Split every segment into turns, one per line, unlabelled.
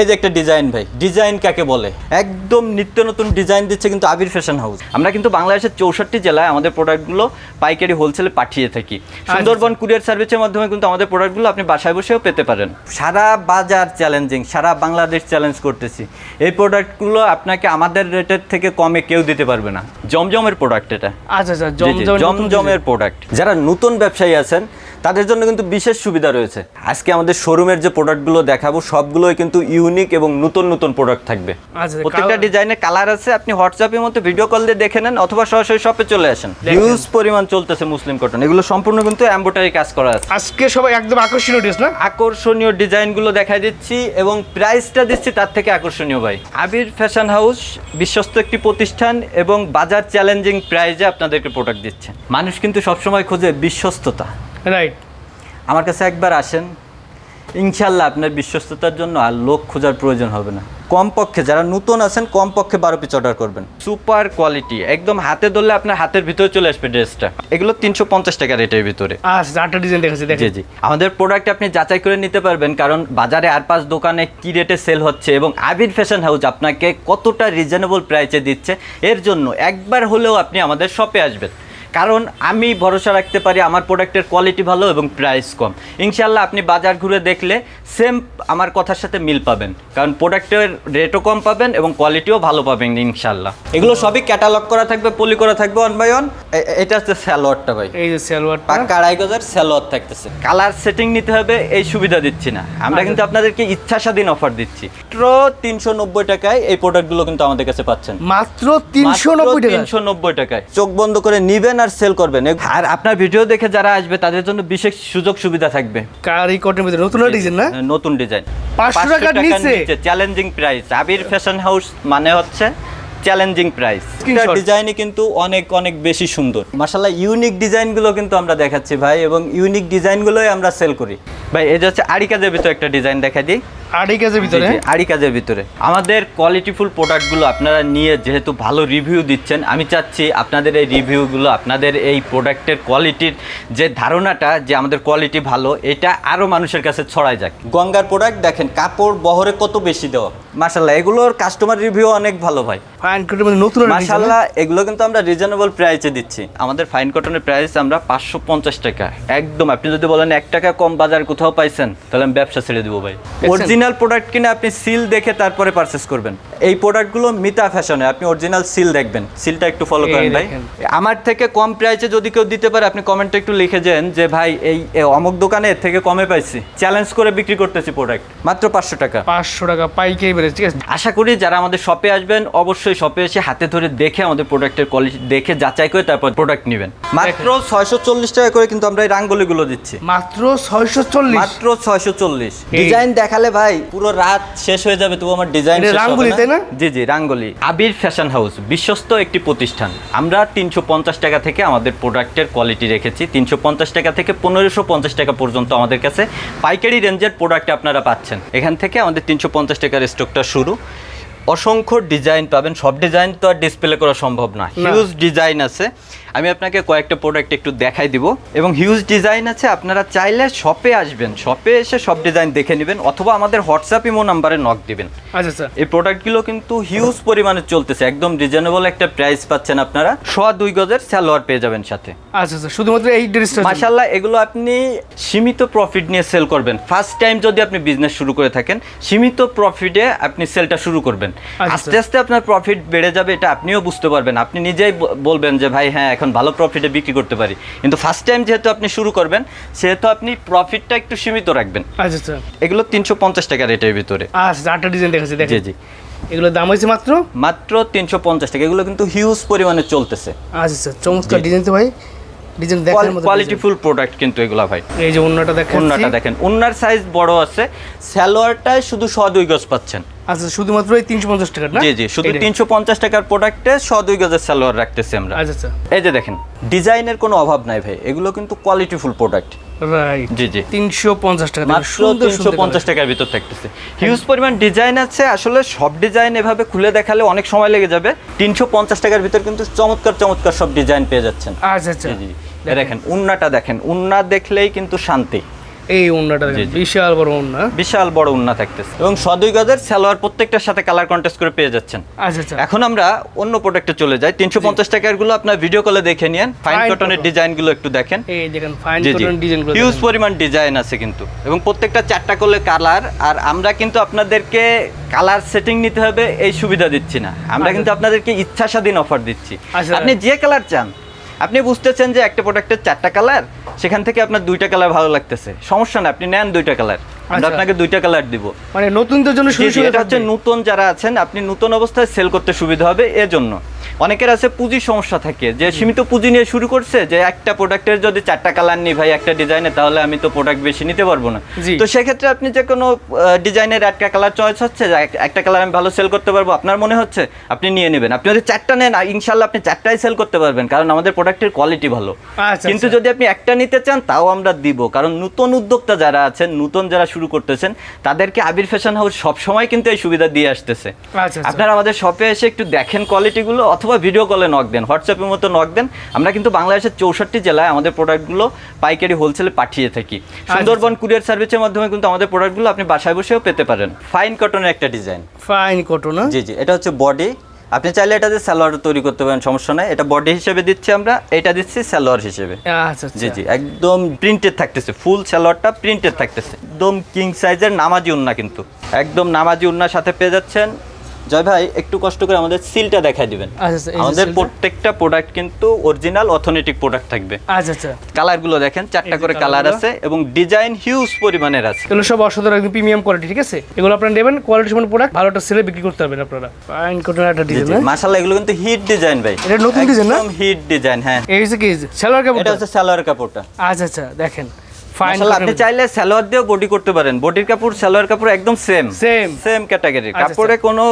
এই যে একটা ডিজাইন ভাই ডিজাইন কাকে বলে? একদম নিত্য নতুন ডিজাইন দিচ্ছে কিন্তু আবির ফ্যাশন হাউস আমরা কিন্তু বাংলাদেশের চৌষট্টি জেলায় আমাদের প্রোডাক্টগুলো পাইকারি হোলসেলে পাঠিয়ে থাকি। সুন্দরবন কুরিয়ার সার্ভিসের মাধ্যমে কিন্তু আমাদের প্রোডাক্টগুলো আপনি বাসায় বসেও পেতে পারেন। সারা বাজার চ্যালেঞ্জিং সারা বাংলাদেশ চ্যালেঞ্জ করতেছি। এই প্রোডাক্টগুলো আপনাকে আমাদের রেটের থেকে কমে কেউ দিতে পারবে না। জমজমের প্রোডাক্ট এটা।
আচ্ছা আচ্ছা জমজমের
প্রোডাক্ট যারা নতুন ব্যবসায়ী আছেন তাদের জন্য কিন্তু বিশেষ সুবিধা রয়েছে। আজকে আমাদের শোরুমের যে প্রোডাক্টগুলো দেখাবো সবগুলোই কিন্তু ইউনিক এবং নতুন নতুন প্রোডাক্ট থাকবে।
আচ্ছা,
প্রত্যেকটা
কালার-
ডিজাইনের কালার আছে আপনি হোয়াটসঅ্যাপের মধ্যে ভিডিও কল দিয়ে দেখে নেন অথবা সরাসরি শপে চলে আসেন। হিউজ পরিমাণ চলতেছে মুসলিম কটন এগুলো সম্পূর্ণ কিন্তু এম্বোটারি কাজ করা আছে।
আজকে সবাই একদম আকর্ষণীয় ড্রেস না?
আকর্ষণীয় ডিজাইনগুলো দেখাই দিচ্ছি এবং প্রাইসটা দিচ্ছি তার থেকে আকর্ষণীয় ভাই। আবির ফ্যাশন হাউস বিশ্বস্ত একটি প্রতিষ্ঠান এবং বাজার চ্যালেঞ্জিং প্রাইজে আপনাদেরকে প্রোডাক্ট দিচ্ছে। মানুষ কিন্তু সবসময় খোঁজে বিশ্বস্ততা।
রাইট
আমার কাছে একবার আসেন ইনশাল্লাহ আপনার বিশ্বস্ততার জন্য আর লোক খোঁজার প্রয়োজন হবে না। কমপক্ষে যারা নতুন আছেন কমপক্ষে বারো পিস অর্ডার করবেন। সুপার কোয়ালিটি একদম হাতে ধরলে আপনার হাতের ভিতরে চলে আসবে ড্রেসটা। এগুলো তিনশো পঞ্চাশ টাকা রেটের ভিতরে।
আচ্ছা আটটা ডিজাইন দেখাচ্ছি
জি জি। আমাদের প্রোডাক্ট আপনি যাচাই করে নিতে পারবেন কারণ বাজারে আর পাঁচ দোকানে কি রেটে সেল হচ্ছে এবং আবির ফ্যাশন হাউস আপনাকে কতটা রিজনেবল প্রাইসে দিচ্ছে এর জন্য একবার হলেও আপনি আমাদের শপে আসবেন। কারণ আমি ভরসা রাখতে পারি আমার প্রোডাক্টের কোয়ালিটি ভালো এবং প্রাইস কম। ইনশাল্লাহ আপনি বাজার ঘুরে দেখলে সেম আমার কথার সাথে মিল পাবেন। কারণ প্রোডাক্টের রেটও কম পাবেন এবং কোয়ালিটিও ভালো পাবেন ইনশাল্লাহ এগুলো সবই ক্যাটালগ করা থাকবে পলি করা থাকবে ওয়ান বাই অন এটা হচ্ছে স্যালোয়ারটা ভাই।
এই যে
পাক্কা আড়াই গজার স্যালোয়ার থাকতেছে। কালার সেটিং নিতে হবে এই সুবিধা দিচ্ছি না। আমরা কিন্তু আপনাদেরকে ইচ্ছা স্বাধীন অফার দিচ্ছি। মাত্র তিনশো নব্বই টাকায় এই প্রোডাক্টগুলো কিন্তু আমাদের কাছে পাচ্ছেন।
মাত্র তিনশো নব্বই
তিনশো নব্বই টাকায়। চোখ বন্ধ করে নিবেন আর সেল করবেন। আর আপনার ভিডিও দেখে যারা আসবে তাদের জন্য বিশেষ সুযোগ সুবিধা থাকবে।
কারি কটের মধ্যে ভিতরে? নতুন ডিজাইন না?
নতুন ডিজাইন
500 টাকার নিচে?
Challenging price Abir fashion house মানে হচ্ছে চ্যালেঞ্জিং প্রাইস। ডিজাইনই কিন্তু অনেক অনেক বেশি সুন্দর। মাশাআল্লাহ ইউনিক ডিজাইনগুলো কিন্তু আমরা দেখাচ্ছি ভাই এবং ইউনিক ডিজাইনগুলোই আমরা সেল করি। ভাই এটা হচ্ছে আড়ি কাজের ভিতরে একটা ডিজাইন দেখা দিই।
আড়াই কাজের ভিতরে?
আড়ি কাজের ভিতরে। আমাদের কোয়ালিটিফুল প্রোডাক্টগুলো আপনারা নিয়ে যেহেতু ভালো রিভিউ দিচ্ছেন আমি চাচ্ছি আপনাদের এই রিভিউগুলো আপনাদের এই প্রোডাক্টের কোয়ালিটির যে ধারণাটা যে আমাদের কোয়ালিটি ভালো এটা আরও মানুষের কাছে ছড়ায় যাক। গঙ্গার প্রোডাক্ট দেখেন কাপড় বহরে কত বেশি দেওয়া। মাসাল্লাহ এগুলোর কাস্টমার রিভিউ অনেক ভালো ভাই।
ফাইন কটনের মধ্যে নতুন
মাশাআল্লাহ এগুলো কিন্তু আমরা রিজনেবল প্রাইসে দিচ্ছি। আমাদের ফাইন কটনের প্রাইস আমরা পাঁচশো পঞ্চাশ টাকা। একদম আপনি যদি বলেন 1 টাকা কম বাজার কোথাও পাইছেন তাহলে আমি ব্যবসা ছেড়ে দেব ভাই। অরিজিনাল প্রোডাক্ট কিনে আপনি সিল দেখে তারপরে পারচেজ করবেন। এই প্রোডাক্টগুলো মিতা ফ্যাশনে আপনি অরিজিনাল সিল দেখবেন। সিলটা একটু ফলো করেন ভাই। আমার থেকে কম প্রাইসে যদি কেউ দিতে পারে আপনি কমেন্টে একটু লিখে যান যে ভাই এই অমুক দোকানে এর থেকে কমে পাইছি। চ্যালেঞ্জ করে বিক্রি করতেছি প্রোডাক্ট মাত্র পাঁচশো টাকা।
পাঁচশো টাকা পাইকারি বেড়ে ঠিক আছে?
আশা করি যারা আমাদের শপে আসবেন অবশ্যই শপে এসে হাতে ধরে দেখে আমাদের প্রোডাক্টের কোয়ালিটি দেখে যাচাই করে তারপর প্রোডাক্ট নেবেন। মাত্র ছয়শো চল্লিশ টাকা করে কিন্তু আমরা এই রাঙ্গলিগুলো দিচ্ছি।
মাত্র ছয়শো চল্লিশ?
মাত্র ছয়শো চল্লিশ। ডিজাইন দেখালে ভাই পুরো রাত শেষ হয়ে যাবে তবু আমার ডিজাইন
রাঙ্গুলি, না?
জি জি, রাঙ্গলি। আবির ফ্যাশন হাউস বিশ্বস্ত একটি প্রতিষ্ঠান। আমরা তিনশো পঞ্চাশ টাকা থেকে আমাদের প্রোডাক্টের কোয়ালিটি রেখেছি। তিনশো পঞ্চাশ টাকা থেকে পনেরোশো পঞ্চাশ টাকা পর্যন্ত আমাদের কাছে পাইকারি রেঞ্জের প্রোডাক্ট আপনারা পাচ্ছেন। এখান থেকে আমাদের তিনশো পঞ্চাশ টাকার স্টকটা শুরু। অসংখ্য ডিজাইন পাবেন। সব ডিজাইন তো আর ডিসপ্লে করা সম্ভব না। হিউজ ডিজাইন আছে। আমি আপনাকে কয়েকটা প্রোডাক্ট একটু দেখাই দিব। এবং হিউজ ডিজাইন আছে আপনারা চাইলে শপে আসবেন। শপে এসে সব ডিজাইন দেখে নেবেন অথবা আমাদের হোয়াটসঅ্যাপ ইমো নাম্বারে নক দিবেন।
আচ্ছা স্যার
এই প্রোডাক্টগুলো কিন্তু হিউজ পরিমাণে চলতেছে। একদম রিজনেবল একটা প্রাইস পাচ্ছেন আপনারা। সোয়া দুই গজের সালোয়ার পেয়ে যাবেন সাথে।
আচ্ছা আচ্ছা। শুধুমাত্র এই ড্রেসটা
মাশাল্লাহ এগুলো আপনি সীমিত প্রফিট নিয়ে সেল করবেন। ফার্স্ট টাইম যদি আপনি বিজনেস শুরু করে থাকেন সীমিত প্রফিটে আপনি সেলটা শুরু করবেন।
আচ্ছা।
আস্তে আস্তে আপনার প্রফিট বেড়ে যাবে এটা আপনিও বুঝতে পারবেন। আপনি নিজেই বলবেন যে ভাই হ্যাঁ এখন ভালো প্রফিটে বিক্রি করতে পারি। কিন্তু ফার্স্ট টাইম যেহেতু আপনি শুরু করবেন সেহেতু আপনি প্রফিটটা একটু সীমিত রাখবেন।
আচ্ছা আচ্ছা।
এগুলো তিনশো পঞ্চাশ টাকা রেটের ভিতরে।
আচ্ছা আটটা ডিজাইন দেখাচ্ছি
জি জি।
এগুলোর দাম হয়েছে মাত্র?
মাত্র তিনশো পঞ্চাশ টাকা। এগুলো কিন্তু হিউজ পরিমাণে চলতেছে।
আচ্ছা আচ্ছা চমৎকার ডিজাইন তো ভাই। ডিজাইন দেখার মতো
কোয়ালিটিফুল প্রোডাক্ট কিন্তু এগুলো ভাই।
এই যে অন্যটা দেখেন
উন্নাটা দেখেন। উন্নার সাইজ বড় আছে। সালোয়ারটায় শুধু শ দুই গজ পাচ্ছেন।
আচ্ছা শুধুমাত্র এই তিনশো পঞ্চাশ টাকার না?
জি জি শুধু
এইটাই।
তিনশো পঞ্চাশ টাকার প্রোডাক্টে শ দুই গজের সালোয়ার রাখতেছি আমরা।
আচ্ছা আচ্ছা।
এই যে দেখেন ডিজাইনের কোনো অভাব নাই ভাই এগুলো কিন্তু কোয়ালিটিফুল প্রোডাক্ট
রাইট
জি
টাকা
মাত্র টাকার ভিতর থাকতেছে। হিউজ পরিমাণ ডিজাইন আছে আসলে সব ডিজাইন এভাবে খুলে দেখালে অনেক সময় লেগে যাবে। তিনশো পঞ্চাশ টাকার ভিতর কিন্তু চমৎকার চমৎকার সব ডিজাইন পেয়ে যাচ্ছেন।
আচ্ছা আচ্ছা।
দেখেন উন্নাটা দেখেন উন্না দেখলেই কিন্তু শান্তি।
এই ওন্নাটা বিশাল বড় ওন্না
বিশাল বড় উন্না থাকতেছে। এবং সদুই গজের সালোয়ার প্রত্যেকটার সাথে কালার কন্টেস্ট করে পেয়ে যাচ্ছেন।
আচ্ছা আচ্ছা।
এখন আমরা অন্য প্রোডাক্টে চলে যাই। তিনশো পঞ্চাশ টাকারগুলো আপনার ভিডিও কলে দেখে নিন ফাইন কটনের ডিজাইনগুলো একটু দেখেন।
এই দেখেন ফাইন
জি জি।
কটন ডিজাইনগুলো
হিউজ পরিমাণ ডিজাইন আছে কিন্তু। এবং প্রত্যেকটা চারটা করলে কালার আর আমরা কিন্তু আপনাদেরকে কালার সেটিং নিতে হবে এই সুবিধা দিচ্ছি না। আমরা
আচ্ছা।
কিন্তু আপনাদেরকে ইচ্ছা স্বাধীন অফার দিচ্ছি। আপনি যে কালার চান আপনি বুঝতেছেন যে একটা প্রোডাক্টের চারটা কালার সেখান থেকে আপনার দুইটা কালার ভালো লাগতেছে সমস্যা না, আপনি নেন দুইটা কালার। আপনাকে দুইটা কালার দিব।
মানে নতুনদের জন্য
এটা হচ্ছে নতুন যারা আছেন আপনি নতুন অবস্থায় সেল করতে সুবিধা হবে এজন্য। অনেকের আছে পুঁজির সমস্যা থাকে যে সীমিত পুঁজি নিয়ে শুরু করছে যে একটা প্রোডাক্টের যদি চারটা কালার নিই ভাই একটা ডিজাইনে তাহলে আমি তো প্রোডাক্ট বেশি নিতে পারব না। তো সেক্ষেত্রে আপনি যে কোনো ডিজাইনের একটা কালার চয়েস হচ্ছে একটা কালার আমি ভালো সেল করতে পারব আপনার মনে হচ্ছে আপনি নিয়ে নেবেন। আপনি যদি চারটা নেন ইনশাল্লাহ আপনি চারটাই সেল করতে পারবেন কারণ আমাদের প্রোডাক্টের কোয়ালিটি ভালো।
আচ্ছা,
কিন্তু
আচ্ছা।
যদি আপনি একটা নিতে চান তাও আমরা দিব কারণ নতুন উদ্যোক্তা যারা আছেন নতুন যারা শুরু করতেছেন তাদেরকে আবির ফ্যাশন হাউস সবসময় কিন্তু এই সুবিধা দিয়ে আসতেছে।
আচ্ছা আচ্ছা।
আপনারা আমাদের শপে এসে একটু দেখেন কোয়ালিটিগুলো অথবা ভিডিও কলে নক দেন হোয়াটসঅ্যাপের মতো নক দেন। আমরা কিন্তু বাংলাদেশের চৌষট্টি জেলায় আমাদের প্রোডাক্টগুলো পাইকারি হোলসেলে পাঠিয়ে থাকি। সুন্দরবন কুরিয়ার সার্ভিসের মাধ্যমে কিন্তু আমাদের প্রোডাক্টগুলো আপনি বাসায় বসেও পেতে পারেন। ফাইন কটনের একটা ডিজাইন
ফাইন কটন
জি জি এটা হচ্ছে বডি আপনি চাইলে এটা যে সালোয়ার তৈরি করতে পারেন সমস্যা নাই। এটা বডি হিসেবে দিচ্ছি আমরা এটা দিচ্ছি সালোয়ার হিসেবে।
আচ্ছা আচ্ছা।
জি জি একদম প্রিন্টেড থাকতেছে ফুল সালোয়ারটা প্রিন্টেড থাকতেছে। একদম কিং সাইজের নামাজি উন্না কিন্তু। একদম নামাজি উন্নার সাথে পেয়ে যাচ্ছেন জয় ভাই একটু কষ্ট করে আমাদের সিলটা দেখাই দিবেন।
আচ্ছা আচ্ছা যে
আমাদের প্রত্যেকটা প্রোডাক্ট কিন্তু অরিজিনাল অথেন্টিক প্রোডাক্ট থাকবে।
আচ্ছা আচ্ছা।
কালারগুলো দেখেন চারটা করে কালার আছে এবং ডিজাইন হিউজ পরিমাণের আছে।
এগুলো সব অসাধারণ একদম প্রিমিয়াম কোয়ালিটি ঠিক আছে? এগুলো আপনারা নেবেন কোয়ালিটি সম্পন্ন প্রোডাক্ট ভালোটা সেলে বিক্রি করতে পারবেন আপনারা। ফাইন কটন একটা ডিজাইন
মাশাআল্লাহ এগুলো কিন্তু হিট ডিজাইন ভাই।
এটা নতুন design না?
একদম হিট ডিজাইন হ্যাঁ।
এই হচ্ছে কি? সালোয়ার কাপড়
এটা হচ্ছে সালোয়ার কাপড়টা।
আচ্ছা আচ্ছা দেখেন।
আপনি চাইলে সালোয়ার দিয়েও বডি করতে পারেন। বডির কাপড় সালোয়ার কাপড় একদম সেম
Same।
সেম ক্যাটাগরি
আচ্ছা,
কাপড়ে কোনো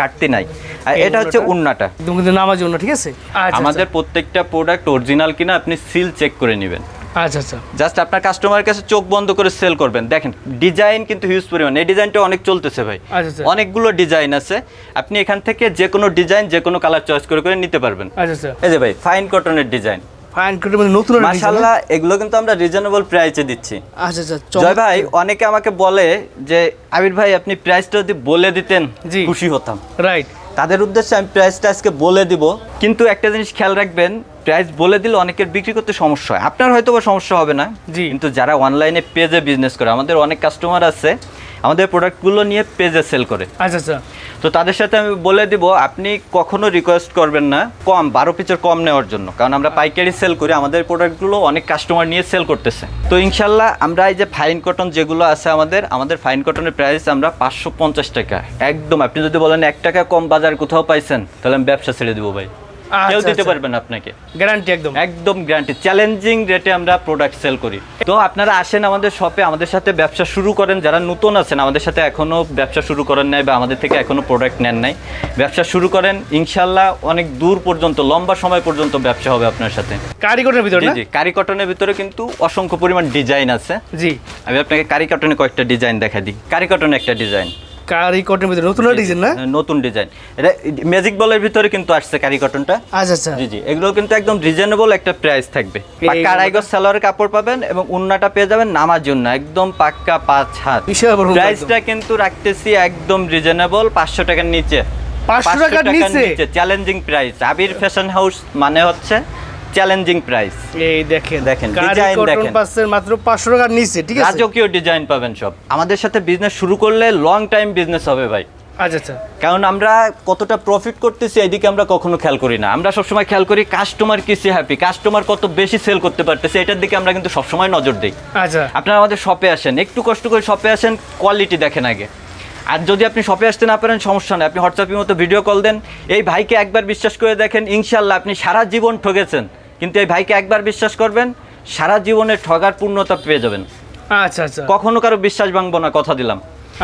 ঘাটতি নাই। আর এটা হচ্ছে উন্নাটা।
একদম কিন্তু নামাজ জন্য ঠিক আছে? আচ্ছা
আমাদের প্রত্যেকটা প্রোডাক্ট অরিজিনাল কিনা আপনি সিল চেক করে নেবেন।
আচ্ছা আচ্ছা।
জাস্ট আপনার কাস্টমারের কাছে চোখ বন্ধ করে সেল করবেন। দেখেন ডিজাইন কিন্তু হিউজ পরিমাণ। এই ডিজাইনটা অনেক চলতেছে ভাই।
আচ্ছা আচ্ছা।
অনেকগুলো ডিজাইন আছে। আপনি এখান থেকে যে কোনো ডিজাইন যে কোনো কালার চয়েস করে করে নিতে পারবেন।
আচ্ছা আচ্ছা।
এই যে ভাই ফাইন কটনের ডিজাইন
ফাইন নতুন?
মাশাআল্লাহ এগুলো কিন্তু আমরা রিজনেবল প্রাইসে দিচ্ছি
আচ্ছা আচ্ছা
জয় ভাই অনেকে আমাকে বলে যে আবির ভাই আপনি প্রাইসটা যদি বলে দিতেন। খুশি হতাম
রাইট
তাদের উদ্দেশ্যে আমি প্রাইসটা আজকে বলে দিব কিন্তু একটা জিনিস খেয়াল রাখবেন প্রাইস বলে দিলে অনেকের বিক্রি করতে সমস্যা হয় আপনার হয়তো বা সমস্যা হবে না
জি।
কিন্তু যারা অনলাইনে পেজে বিজনেস করে আমাদের অনেক কাস্টমার আছে আমাদের প্রোডাক্টগুলো নিয়ে পেজে সেল করে।
আচ্ছা আচ্ছা।
তো তাদের সাথে আমি বলে দিব আপনি কখনো রিকোয়েস্ট করবেন না কম বারো পিচের কম নেওয়ার জন্য। কারণ আমরা পাইকারি সেল করি আমাদের প্রোডাক্টগুলো অনেক কাস্টমার নিয়ে সেল করতেছে। তো ইনশাল্লাহ আমরা এই যে ফাইন কটন যেগুলো আছে আমাদের আমাদের ফাইন কটনের প্রাইস আমরা পাঁচশো পঞ্চাশ টাকা। একদম আপনি যদি বলেন এক টাকা কম বাজার কোথাও পাইছেন তাহলে আমি ব্যবসা ছেড়ে দেবো ভাই। কেউ
আচ্ছা,
দিতে
আচ্ছা।
পারবেন আপনাকে।
গ্যারান্টি একদম।
একদম গ্যারান্টি চ্যালেঞ্জিং রেটে আমরা প্রোডাক্ট সেল করি। তো আপনারা আসেন আমাদের শপে আমাদের সাথে ব্যবসা শুরু করেন। যারা নতুন আছেন আমাদের সাথে এখনও ব্যবসা শুরু করেন নাই বা আমাদের থেকে এখনও প্রোডাক্ট নেন নাই ব্যবসা শুরু করেন। ইনশাল্লাহ অনেক দূর পর্যন্ত লম্বা সময় পর্যন্ত ব্যবসা হবে আপনার সাথে।
কারিগরের ভিতরে
জি কারি কটনের ভিতরে কিন্তু অসংখ্য পরিমাণ ডিজাইন আছে।
জি।
আমি আপনাকে কারি কটনে কয়েকটা ডিজাইন দেখা দিই। কারি কটনে একটা ডিজাইন
কারি কটনের ভিতরে? নতুন ডিজাইন না?
নতুন ডিজাইন এটা ম্যাজিক বলের ভিতরে কিন্তু আসছে কারি কটনটা
আচ্ছা আচ্ছা।
জি জি। এগুলো কিন্তু একদম রিজনেবল একটা প্রাইস থাকবে। পাক্কা গজ সালোয়ারের কাপড় পাবেন এবং উন্নাটা পেয়ে যাবেন নামার জন্য একদম পাক্কা পাঁচ হাত। প্রাইসটা কিন্তু রাখতেছি একদম রিজনেবল পাঁচশো টাকার নিচে।
500 টাকার নিচে?
Challenging price Abir fashion house মানে হচ্ছে চ্যালেঞ্জিং প্রাইস
এই দেখেন
দেখেন,
কটন
দেখেন।
পাচ্ছেন মাত্র পাঁচশো টাকার নিচে ঠিক আছে?
রাজকীয় ডিজাইন পাবেন সব। আমাদের সাথে বিজনেস শুরু করলে লং টাইম বিজনেস হবে ভাই।
আচ্ছা আচ্ছা।
কারণ আমরা কতটা প্রফিট করতেছি এদিকে আমরা কখনো খেয়াল করি না। আমরা সবসময় খেয়াল করি কাস্টমার কিসে হ্যাপি কাস্টমার কত বেশি সেল করতে পারতেছে এটার দিকে আমরা কিন্তু সবসময় নজর দিই।
আচ্ছা।
আপনারা আমাদের শপে আসেন একটু কষ্ট করে শপে আসেন কোয়ালিটি দেখেন আগে। আর যদি আপনি শপে আসতে না পারেন সমস্যা নেই। আপনি হোয়াটসঅ্যাপের মতো ভিডিও কল দেন। এই ভাইকে একবার বিশ্বাস করে দেখেন ইনশাল্লাহ আপনি সারা জীবন ঠকেছেন কিন্তু এই ভাইকে একবার বিশ্বাস করবেন সারা জীবনে ঠগার পূর্ণতা পেয়ে যাবেন।
আচ্ছা আচ্ছা।
কখনো কারও বিশ্বাস ভাঙবো না কথা দিলাম।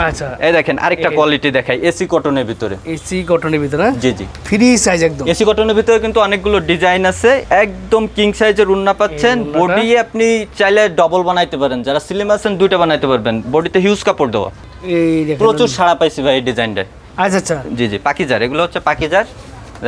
আচ্ছা।
এই দেখেন আরেকটা কোয়ালিটি দেখাই এসি কটনের ভিতরে।
এসি কটনের ভিতরে
জি জি।
ফ্রি সাইজ একদম।
এসি কটনের ভিতরে কিন্তু অনেকগুলো ডিজাইন আছে একদম কিং সাইজের উন্না পাচ্ছেন? বডি আপনি চাইলে ডবল বানাইতে পারেন যারা স্লিম আছেন দুইটা বানাইতে পারবেন। বডিতে হিউজ কাপড় দেওয়া।
এই
প্রচুর সাড়া পাইছি ভাই এই ডিজাইনটা
আচ্ছা আচ্ছা।
জি জি পাকিজার এগুলো হচ্ছে পাকিজার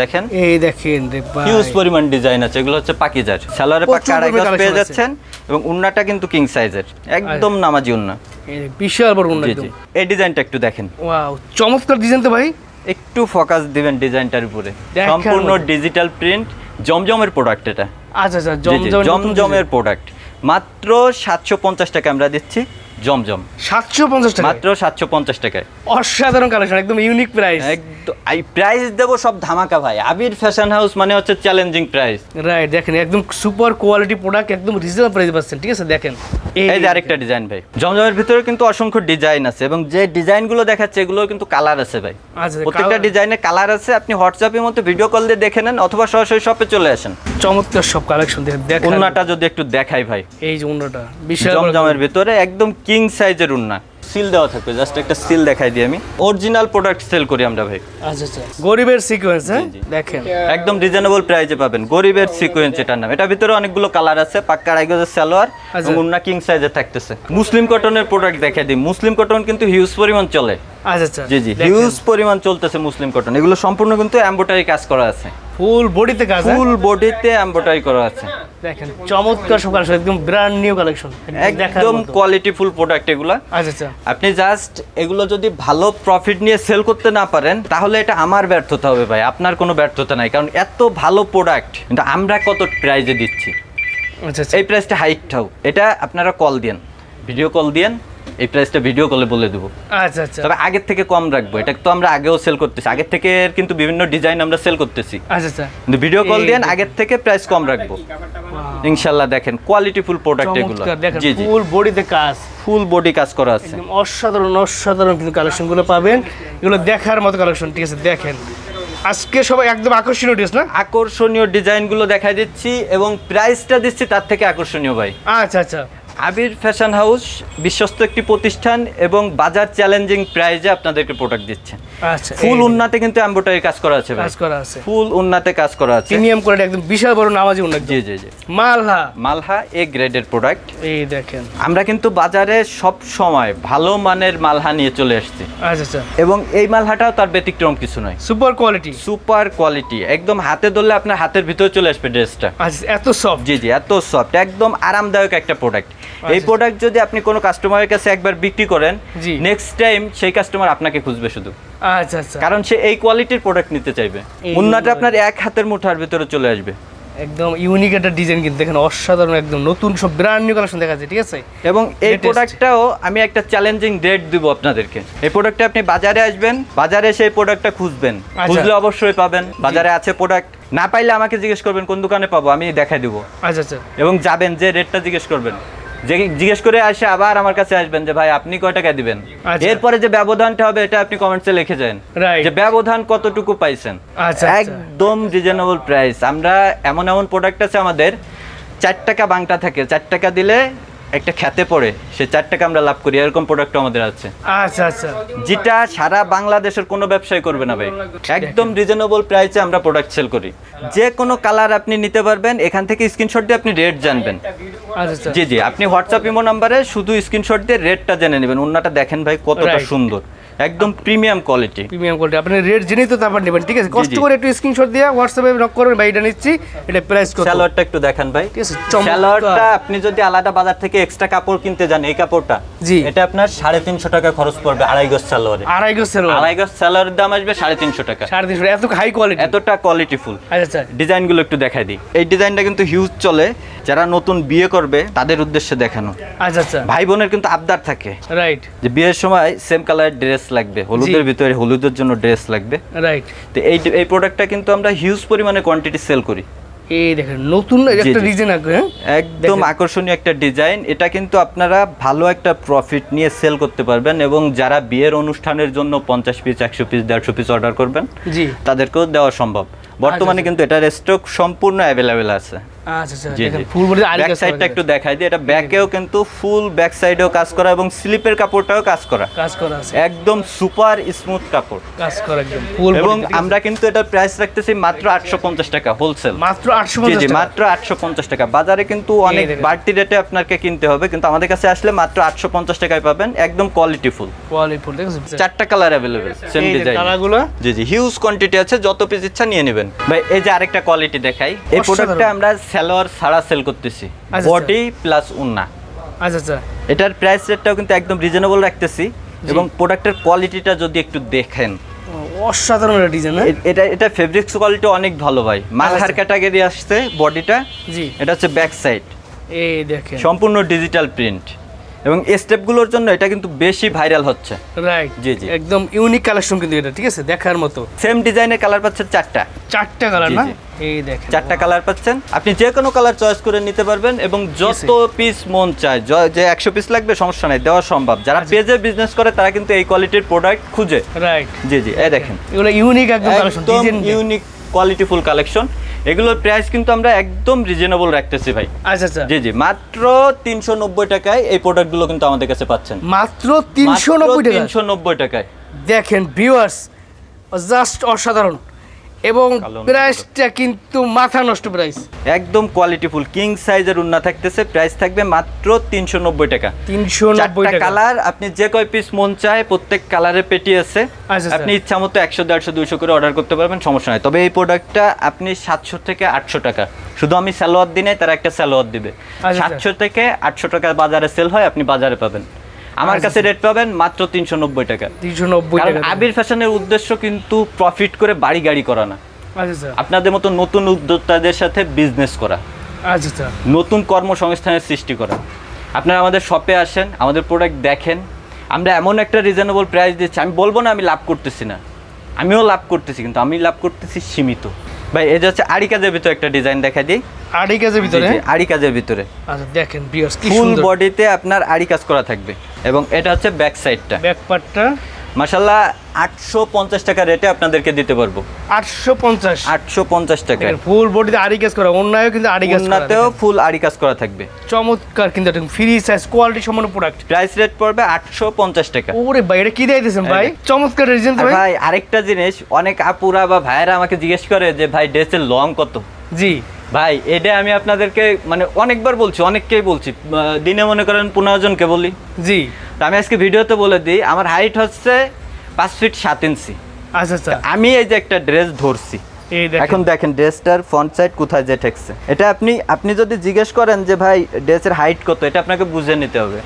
দেখেন?
এই দেখেন
হিউজ পরিমাণ ডিজাইন আছে এগুলো হচ্ছে পাকিজার সালোয়ারে পাক্কা আড়াই গজ পেয়ে যাচ্ছেন এবং উন্নাটা কিন্তু কিং সাইজের একদম নামাজি উন্না।
এই বিশাল বড়
জি এই ডিজাইনটা একটু দেখেন।
ওয়াও চমৎকার ডিজাইন তো ভাই।
একটু ফোকাস দিবেন ডিজাইনটার উপরে। সম্পূর্ণ ডিজিটাল প্রিন্ট জমজমের প্রোডাক্ট এটা।
আচ্ছা আচ্ছা
জমজমের প্রোডাক্ট মাত্র সাতশো পঞ্চাশ টাকা আমরা দিচ্ছি। জমজম
সাতশো পঞ্চাশ টাকা
মাত্র সাতশো পঞ্চাশ টাকায়।
অসাধারণ কালেকশন একদম ইউনিক প্রাইস
একদম এই প্রাইস দেবো সব ধামাকা ভাই। আবির ফ্যাশন হাউস মানে হচ্ছে চ্যালেঞ্জিং প্রাইস
রাইট দেখেন একদম সুপার কোয়ালিটি প্রোডাক্ট একদম রিজনেবল প্রাইস পাচ্ছেন ঠিক আছে? দেখেন
এই যে আরেকটা ডিজাইন ভাই। জমজমের ভিতরে কিন্তু অসংখ্য ডিজাইন আছে এবং যে ডিজাইনগুলো দেখাচ্ছে এগুলো কিন্তু কালার আছে ভাই।
আচ্ছা
প্রত্যেকটা ডিজাইনে কালার আছে আপনি হোয়াটসঅ্যাপের মধ্যে ভিডিও কল দিয়ে দেখে নেন অথবা সরাসরি শপে চলে আসেন।
চমৎকার সব কালেকশন দেখেন দেখেন।
উন্নাটা যদি একটু দেখাই ভাই।
এই যে উন্নাটা বিশাল
জমজমের ভিতরে একদম কিং সাইজের উন্না। সিল দেওয়া থাকবে জাস্ট একটা সিল দেখাই দিই আমি। অরিজিনাল প্রোডাক্ট সেল করি আমরা ভাই।
আচ্ছা আচ্ছা। গরিবের সিকোয়েন্স হ্যাঁ। দেখেন।
একদম রিজনেবল প্রাইসে পাবেন। গরিবের সিকোয়েন্স এটার নাম। এটার ভিতরে অনেকগুলো কালার আছে পাক্কা রাইগজের সালোয়ার
আচ্ছা।
এবং উন্না কিং সাইজে থাকতেছে। মুসলিম কটনের প্রোডাক্ট দেখাই দিই। মুসলিম কটন কিন্তু হিউজ পরিমাণ চলে।
আচ্ছা আচ্ছা
জি জি হিউজ পরিমাণ চলতেছে মুসলিম কটন এগুলো সম্পূর্ণ কিন্তু এমব্রয়ডারি কাজ করা আছে।
ফুল বডিতে কাজ হ্যাঁ?
ফুল বডিতে এমব্রয়ডারি করা আছে।
দেখেন চমৎকার সব একদম ব্র্যান্ড নিউ কালেকশন
একদম কোয়ালিটি ফুল প্রোডাক্ট এগুলা।
আচ্ছা আচ্ছা।
আপনি জাস্ট এগুলো যদি ভালো প্রফিট নিয়ে সেল করতে না পারেন তাহলে এটা আমার ব্যর্থতা হবে ভাই আপনার কোনো ব্যর্থতা নাই। কারণ এত ভালো প্রোডাক্ট কিন্তু আমরা কত প্রাইজে দিচ্ছি।
আচ্ছা আচ্ছা।
এই প্রাইসটা হাইটটাও এটা আপনারা কল দিন ভিডিও কল দিন এই প্রাইসটা ভিডিও কলে বলে দেবো।
আচ্ছা আচ্ছা।
তবে আগের থেকে কম রাখব এটা তো আমরা আগেও সেল করতেছি। আগের থেকে কিন্তু বিভিন্ন ডিজাইন আমরা সেল করতেছি।
আচ্ছা আচ্ছা।
কিন্তু ভিডিও কল দেন আগের থেকে প্রাইস কম রাখব। ইনশাল্লাহ দেখেন কোয়ালিটি ফুল প্রোডাক্ট এগুলো। জি জি।
ফুল বডিতে কাজ।
ফুল বডি কাজ করা আছে।
অসাধারণ অসাধারণ কিন্তু কালেকশনগুলো পাবেন। এগুলো দেখার মতো কালেকশন ঠিক আছে দেখেন। আজকে সবাই একদম আকর্ষণীয় ড্রেস না?
আকর্ষণীয় ডিজাইনগুলো দেখাই দিচ্ছি এবং প্রাইসটা দিচ্ছি তার থেকে আকর্ষণীয় ভাই।
আচ্ছা আচ্ছা।
আবির ফ্যাশন হাউস বিশ্বস্ত একটি প্রতিষ্ঠান এবং বাজার চ্যালেঞ্জিং প্রাইজে আপনাদেরকে প্রোডাক্ট দিচ্ছে।
আচ্ছা
ফুল উন্নাতে কিন্তু এমব্রয়ডারি কাজ করা আছে
কাজ করা আছে।
ফুল উন্নাতে কাজ করা আছে।
প্রিমিয়াম কোয়ালিটি একদম বিশাল বড় নামাজি উন্নত।
জি জি জি।
মালহা।
মালহা এ গ্রেডের প্রোডাক্ট
এই দেখেন।
আমরা কিন্তু বাজারে সব সময় ভালো মানের মালহা নিয়ে চলে আসছি।
আচ্ছা আচ্ছা।
এবং এই মালহাটাও তার ব্যতিক্রম কিছু নয়।
সুপার কোয়ালিটি
সুপার কোয়ালিটি একদম হাতে ধরলে আপনার হাতের ভিতরে চলে আসবে ড্রেসটা
আচ্ছা এত সফট
জি জি এত সফট একদম আরামদায়ক একটা প্রোডাক্ট এই
আচ্ছা।
প্রোডাক্ট যদি আপনি কোনো কাস্টমারের কাছে একবার বিক্রি করেন। নেক্সট টাইম সেই কাস্টমার আপনাকে খুঁজবে শুধু।
আচ্ছা আচ্ছা।
কারণ সে এই কোয়ালিটির প্রোডাক্ট নিতে চাইবে।
এই
উন্নাটা আপনার এক হাতের মুঠার ভিতরে চলে আসবে।
একদম ইউনিক একটা ডিজাইন কিন্তু দেখেন অসাধারণ একদম নতুন সব ব্র্যান্ড নিউ কালেকশন দেখা যায় ঠিক আছে?
এবং এই প্রোডাক্টটাও আমি একটা চ্যালেঞ্জিং রেট দিব আপনাদেরকে। এই প্রোডাক্টটা আপনি বাজারে আসবেন বাজারে সেই প্রোডাক্টটা খুঁজবেন।
আচ্ছা।
খুঁজলে অবশ্যই পাবেন। বাজারে আছে প্রোডাক্ট না পাইলে আমাকে জিজ্ঞেস করবেন কোন দোকানে পাবো আমি দেখাই দিব।
আচ্ছা আচ্ছা।
এবং যাবেন যে রেটটা জিজ্ঞেস করবেন। জিজ্ঞেস করে আসে আবার আমার কাছে আসবেন যে ভাই আপনি কয় টাকা দিবেন?
আচ্ছা।
এরপরে যে ব্যবধানটা হবে এটা আপনি কমেন্টসে লিখে যান। যে ব্যবধান কতটুকু পাইছেন?
আচ্ছা, আচ্ছা।
একদম রিজনেবল প্রাইস আমরা এমন এমন প্রোডাক্ট আছে আমাদের চার টাকা বাংটা থাকে। চার টাকা দিলে একটা খ্যাতে পড়ে সে চার টাকা আমরা লাভ করি এরকম প্রোডাক্ট আমাদের আছে।
আচ্ছা আচ্ছা।
যেটা সারা বাংলাদেশের কোনো ব্যবসায় করবে না ভাই। একদম রিজনেবল প্রাইসে আমরা প্রোডাক্ট সেল করি। যে কোনো কালার আপনি নিতে পারবেন এখান থেকে স্ক্রিনশট দিয়ে আপনি রেট জানবেন।
আচ্ছা আচ্ছা।
জি জি আপনি হোয়াটসঅ্যাপ ইমো নাম্বারে শুধু স্ক্রিনশট দিয়ে রেটটা জেনে নেবেন। অন্যটা দেখেন ভাই কতটা সুন্দর। একদম প্রিমিয়াম কোয়ালিটি
প্রিমিয়াম কোয়ালিটি আপনি রেট জেনেই তো তারপর নেবেন ঠিক আছে? কষ্ট করে একটু স্ক্রিনশট দিয়ে হোয়াটসঅ্যাপে নক করবেন ভাই এটা নিচ্ছি এটা প্রাইস কত?
স্যালোয়ারটা একটু দেখান ভাই।
ঠিক আছে, চমৎকার।
আপনি যদি আলাদা বাজার থেকে এক্সট্রা কাপড় কিনতে যান এই কাপড়টা
জি।
এটা আপনার সাড়ে তিনশো টাকা খরচ পড়বে আড়াই গজ স্যালোয়ারে
আড়াই গজ সেল
আড়াই গজ স্যালোয়ারের দাম আসবে সাড়ে তিনশো টাকা।
সাড়ে তিনশো এত হাই কোয়ালিটি
এতটা কোয়ালিটিফুল
আচ্ছা আচ্ছা।
ডিজাইনগুলো একটু দেখাই দিই। এই ডিজাইনটা কিন্তু হিউজ চলে। যারা নতুন বিয়ে করবে তাদের উদ্দেশ্যে দেখানো।
আচ্ছা আচ্ছা।
ভাই বোনের কিন্তু আবদার থাকে।
রাইট
যে বিয়ের সময় সেম কালার ড্রেস লাগবে হলুদের ভিতরে হলুদের জন্য ড্রেস লাগবে।
রাইট
তো এই এই প্রোডাক্টটা কিন্তু আমরা হিউজ পরিমাণে কোয়ান্টিটি সেল করি।
এই দেখেন নতুন একটা ডিজাইন হ্যাঁ?
একদম আকর্ষণীয় একটা ডিজাইন এটা কিন্তু আপনারা ভালো একটা প্রফিট নিয়ে সেল করতে পারবেন এবং যারা বিয়ের অনুষ্ঠানের জন্য পঞ্চাশ পিস একশো পিস দেড়শো পিস অর্ডার করবেন
জি।
তাদেরকেও দেওয়া সম্ভব। বর্তমানে
আচ্ছা।
কিন্তু এটার স্টক সম্পূর্ণ অ্যাভেলেবেল আছে।
আচ্ছা আচ্ছা
জি
দেখেন
জি।
ফুল বডি আড়াই
ব্যাক সাইডটা একটু দেখাই দিই এটা ব্যাকেও কিন্তু ফুল ব্যাক সাইডেও কাজ করা এবং স্লিপের কাপড়টাও কাজ করা।
কাজ করা আছে।
একদম সুপার স্মুথ কাপড়।
কাজ করা একদম ফুল
এবং আমরা কিন্তু এটার প্রাইস রাখতেছি মাত্র আটশো পঞ্চাশ টাকা হোলসেল
মাত্র আটশো
জি জি মাত্র আটশো পঞ্চাশ টাকা। বাজারে কিন্তু অনেক বাড়তি রেটে আপনাকে কিনতে হবে কিন্তু আমাদের কাছে আসলে মাত্র আটশো পঞ্চাশ টাকায় পাবেন একদম কোয়ালিটি ফুল
কোয়ালিটি ফুল
চারটা কালার অ্যাভেলেবেল সেম
এই
ডিজাইন
কালারগুলো
জি জি হিউজ কোয়ান্টিটি আছে যত পিস ইচ্ছা নিয়ে নেবেন। ভাই এই যে আরেকটা কোয়ালিটি দেখাই। এই প্রোডাক্টটা আমরা সালোয়ার ছাড়া সেল করতেছি।
আচ্ছা।
বডি প্লাস উন্না
আচ্ছা আচ্ছা।
এটার প্রাইস রেটটাও কিন্তু একদম রিজনেবল রাখতেছি এবং প্রোডাক্টের কোয়ালিটিটা যদি একটু দেখেন।
অসাধারণ একটা ডিজাইন
এটা এটা ফেব্রিক্স কোয়ালিটি অনেক ভালো ভাই। মালহার ক্যাটাগরি আসছে বডিটা
জি।
এটা হচ্ছে ব্যাক সাইড
এই দেখেন।
সম্পূর্ণ ডিজিটাল প্রিন্ট এবং স্টেপগুলোর জন্য এটা কিন্তু বেশি ভাইরাল হচ্ছে।
রাইট
জি, জি।
একদম ইউনিক কালেকশন কিন্তু এটা ঠিক আছে? দেখার মতো।
সেম ডিজাইনের কালার পাচ্ছেন চারটা।
চারটা কালার না? এই দেখেন।
চারটা কালার পাচ্ছেন। আপনি যে কোনো কালার চয়েস করে নিতে পারবেন এবং যত পিস মন চায় যে একশো পিস লাগবে সমস্যা নাই দেওয়া সম্ভব। যারা। পেজে বিজনেস করে তারা কিন্তু এই কোয়ালিটির প্রোডাক্ট খুঁজে।
রাইট
জি জি। এই দেখেন।
এগুলো ইউনিক একদম কালেকশন
ইউনিক কোয়ালিটিফুল কালেকশন এগুলোর প্রাইস কিন্তু আমরা একদম রিজনেবল রাখতেছি ভাই।
আচ্ছা আচ্ছা।
জি জি। মাত্র তিনশো নব্বই টাকায় এই প্রোডাক্টগুলো কিন্তু আমাদের কাছে পাচ্ছেন।
মাত্র তিনশো নব্বই
তিনশো নব্বই টাকায়।
দেখেন ভিউয়ার্স জাস্ট অসাধারণ। এবং প্রাইসটা কিন্তু মাথা নষ্ট প্রাইস।
একদম কোয়ালিটিফুল কিং সাইজের উন্না থাকতেছে প্রাইস থাকবে মাত্র তিনশো নব্বই টাকা।
তিনশো নব্বই
কালার আপনি যে কয় পিস মন চায় প্রত্যেক কালারের পেটি আছে।
আচ্ছা,
আপনি ইচ্ছা মতো একশো দেড়শো দুইশো করে অর্ডার করতে পারবেন সমস্যা নাই। তবে এই প্রোডাক্টটা আপনি সাতশো থেকে আটশো টাকা। শুধু আমি স্যালোয়ার দিনে তারা একটা স্যালোয়ার দিবে।
আচ্ছা।
সাতশো থেকে আটশো টাকা বাজারে সেল হয় আপনি বাজারে পাবেন। আমার। কাছে রেট পাবেন মাত্র তিনশো নব্বই টাকা।
তিনশো নব্বই
কারণ আবির ফ্যাশনের উদ্দেশ্য কিন্তু প্রফিট করে বাড়ি গাড়ি করা না।
আচ্ছা আচ্ছা।
আপনাদের মতো নতুন উদ্যোক্তাদের সাথে বিজনেস করা।
আচ্ছা
নতুন কর্মসংস্থানের সৃষ্টি করা। আপনারা আমাদের শপে আসেন আমাদের প্রোডাক্ট দেখেন। আমরা এমন একটা রিজনেবল প্রাইস দিচ্ছি আমি বলব না আমি লাভ করতেছি না। আমিও লাভ করতেছি কিন্তু আমি লাভ করতেছি সীমিত। ভাই এটা হচ্ছে আড়ি কাজের ভিতরে একটা ডিজাইন দেখা দিই।
আড়ি কাজের ভিতরে?
আড়ি কাজের ভিতরে।
আচ্ছা দেখেন বিয়ার্স কি
ফুল বডিতে আপনার আড়ি কাজ করা থাকবে। এবং এটা হচ্ছে ব্যাক সাইডটা
ব্যাক পার্টটা
মাসাল্লাহ আটশো পঞ্চাশ টাকা রেটে আপনাদেরকে দিতে পারব।
আটশো পঞ্চাশ?
আটশো পঞ্চাশ টাকা।
ফুল বডিতে আড়ি কাজ করা অন্যায়ও কিন্তু আড়ি কাজ করা
ফুল আড়ি কাজ করা থাকবে।
চমৎকার কিন্তু ফ্রি সাইজ কোয়ালিটি সম্পন্ন প্রোডাক্ট
প্রাইস রেট পড়বে আটশো পঞ্চাশ টাকা।
ওরে ভাই এটা কি দিয়েছেন ভাই? চমৎকার রিজন ভাই।
ভাই আরেকটা জিনিস অনেক আপুরা বা ভাইয়েরা আমাকে জিজ্ঞেস করে যে ভাই ড্রেসের লং কত?
জি।
ভাই এটা আমি আপনাদেরকে মানে অনেকবার বলছি অনেককেই বলছি। দিনে মনে করেন পনেরো জনকে বলি।
জি।
তো আমি আজকে ভিডিওতে বলে দিই আমার হাইট হচ্ছে পাঁচ ফিট সাত ইঞ্চি
আচ্ছা আচ্ছা।
আমি এই যে একটা ড্রেস ধরছি। এখন দেখেন ড্রেসটার ফ্রন্ট সাইড কোথায় যে ঠেকছে। এটা আপনি আপনি যদি জিজ্ঞেস করেন যে ভাই ড্রেসের হাইট কত এটা আপনাকে বুঝে নিতে হবে।